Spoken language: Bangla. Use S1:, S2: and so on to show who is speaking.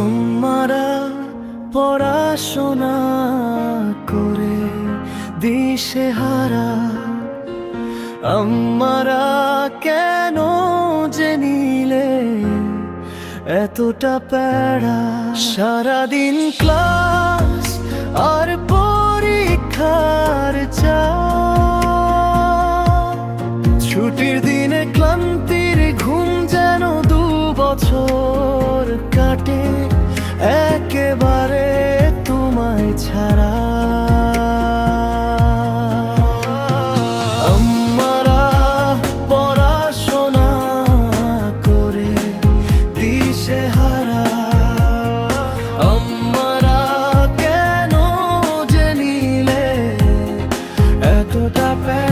S1: আমারা পড়াশোনা করে দিশে হারা। আমারা কেন যে নিলে এতটা প্যারা? সারাদিন ক্লাস আর পরীক্ষার চাপ। ছুটির দিনে ক্লান্তির ঘুম যেন দু বছর কাটে একেবারে তোমায় ছাড়া। আমরা পড়াশোনা করে কেন জানিলে এতটা প্যা